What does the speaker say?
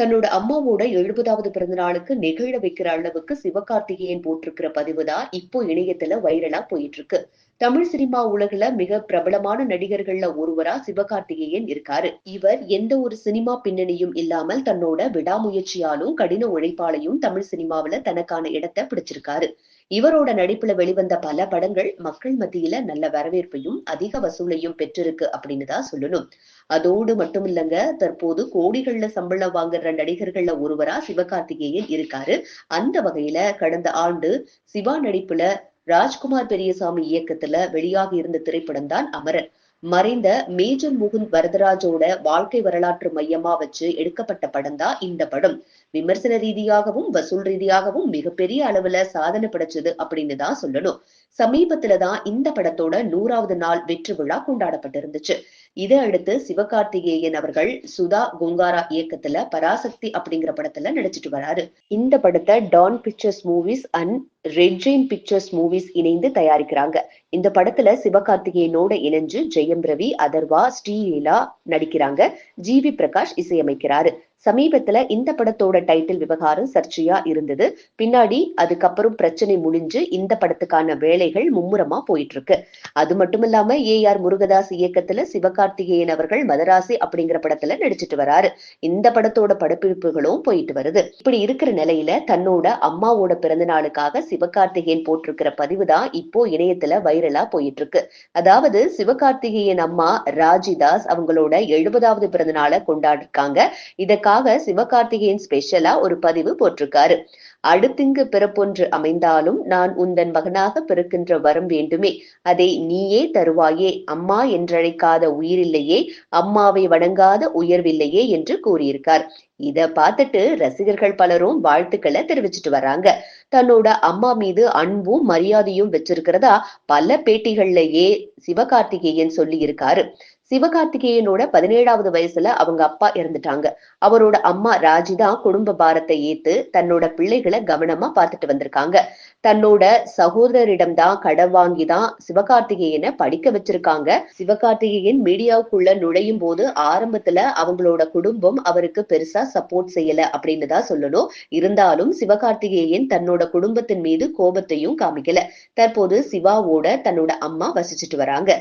தன்னோட அம்மாவோட எழுபதாவது பிறந்த நாளுக்கு நெகிழ வைக்கிற அளவுக்கு சிவகார்த்திகேயன் போட்டிருக்கிற பதிவு தான் இப்போ இணையத்துல வைரலா போயிட்டு இருக்கு தமிழ் சினிமா உலகுல மிக பிரபலமான நடிகர்கள்ல ஒருவரா சிவகார்த்திகேயன் இருக்காரு. இவர் எந்த ஒரு சினிமா பின்னணியும் இல்லாமல் தன்னோட விடாமுயற்சியாலும் கடின உழைப்பாலையும் தமிழ் சினிமாவுல தனக்கான இடத்தை பிடிச்சிருக்காரு. இவரோட நடிப்புல வெளிவந்த பல படங்கள் மக்கள் மத்தியில நல்ல வரவேற்பையும் அதிக வசூலையும் பெற்றிருக்கு அப்படின்னு தான் சொல்லணும். அதோடு மட்டும் இல்லங்க தற்போது கோடிகள்ல சம்பளம் வாங்குற நடிகர்கள்ல ஒருவரா சிவகார்த்திகேயன் இருக்காரு. அந்த வகையில கடந்த ஆண்டு சிவா நடிப்புல ராஜ்குமார் பெரியசாமி இயக்கத்துல வெளியாகி இருந்த திரைப்படம் தான் அமரன். மறைந்த மேஜர் முகுந்த் வரதராஜோட வாழ்க்கை வரலாற்று மையமா வச்சு எடுக்கப்பட்ட படம் தான் இந்த படம். விமர்சன ரீதியாகவும் வசூல் ரீதியாகவும் மிகப்பெரிய அளவுல சாதனை படைச்சது அப்படின்னு தான் சொல்லணும். சமீபத்துல தான் இந்த படத்தோட நூறாவது நாள் வெற்றி விழா கொண்டாடப்பட்டிருந்துச்சு. இதை அடுத்து சிவகார்த்திகேயன் அவர்கள் சுதா குங்காரா இயக்கத்துல பராசக்தி அப்படிங்கிற படத்துல நடிச்சிட்டு வராரு. இந்த படத்தை Dawn Pictures movies and Red Pictures movies இணைந்து தயாரிக்கிறாங்க. இந்த படத்துல சிவகார்த்திகேயனோட இணைஞ்சு ஜெயம் ரவி அதர்வா ஸ்ரீலீலா நடிக்கிறாங்க. ஜி வி பிரகாஷ் இசையமைக்கிறாரு. சமீபத்துல இந்த படத்தோட டைட்டில் விவகாரம் சர்ச்சையா இருந்தது. பின்னாடி அதுக்கப்புறம் பிரச்சனை முடிஞ்சு இந்த படத்துக்கான வேலைகள் மும்முரமா போயிட்டு இருக்கு அது மட்டும் இல்லாம ஏ ஆர் முருகதாஸ் இயக்கத்துல சிவகார்த்திகேயன் அவர்கள் மதராசி அப்படிங்கிற படத்துல நடிச்சிட்டு வராரு. இந்த படத்தோட படப்பிடிப்புகளும் போயிட்டு வருது. இப்படி இருக்கிற நிலையில தன்னோட அம்மாவோட பிறந்த நாளுக்காக சிவகார்த்திகேயன் போட்டிருக்கிற பதிவு தான் இப்போ இணையத்துல வைரலா போயிட்டு இருக்கு அதாவது சிவகார்த்திகேயன் அம்மா ராஜிதாஸ் அவங்களோட எழுபதாவது பிறந்த நாளை கொண்டாடிருக்காங்க. இதற்காக சிவகார்த்திகேயன் ஸ்பெஷலா ஒரு பதிவு போட்டிருக்காரு. அடுத்திங்கு பிறப்பொன்று அமைந்தாலும் நான் உந்தன் மகனாக பிறக்கின்ற வரம் வேண்டுமே. அதை நீயே தருவாயே. அம்மா என்றழைக்காத உயிரில்லையே. அம்மாவை வணங்காத உயர்வில்லையே என்று கூறியிருக்கார். இத பார்த்துட்டு ரசிகர்கள் பலரும் வாழ்த்துக்களை தெரிவிச்சிட்டு வராங்க. தன்னோட அம்மா மீது அன்பும் மரியாதையும் வச்சிருக்கிறதா பல பேட்டிகள்லயே சிவகார்த்திகேயன் சொல்லி இருக்காரு சிவகார்த்திகேயனோட பதினேழாவது வயசுல அவங்க அப்பா இறந்துட்டாங்க. அவரோட அம்மா ராஜி தான் குடும்ப பாரத்தை ஏத்து தன்னோட பிள்ளைகளை கவனமா பார்த்துட்டு வந்திருக்காங்க. தன்னோட சகோதரரிடம் தான் கடன் வாங்கி தான் சிவகார்த்திகேயனை படிக்க வச்சிருக்காங்க. சிவகார்த்திகேயன் மீடியாவுக்குள்ள நுழையும் போது ஆரம்பத்துல அவங்களோட குடும்பம் அவருக்கு பெருசா சப்போர்ட் செய்யல அப்படின்னு தான் சொல்லணும். இருந்தாலும் சிவகார்த்திகேயன் தன்னோட குடும்பத்தின் மீது கோபத்தையும் காமிக்கல. தற்போது சிவாவோட தன்னோட அம்மா வசிச்சுட்டு வராங்க.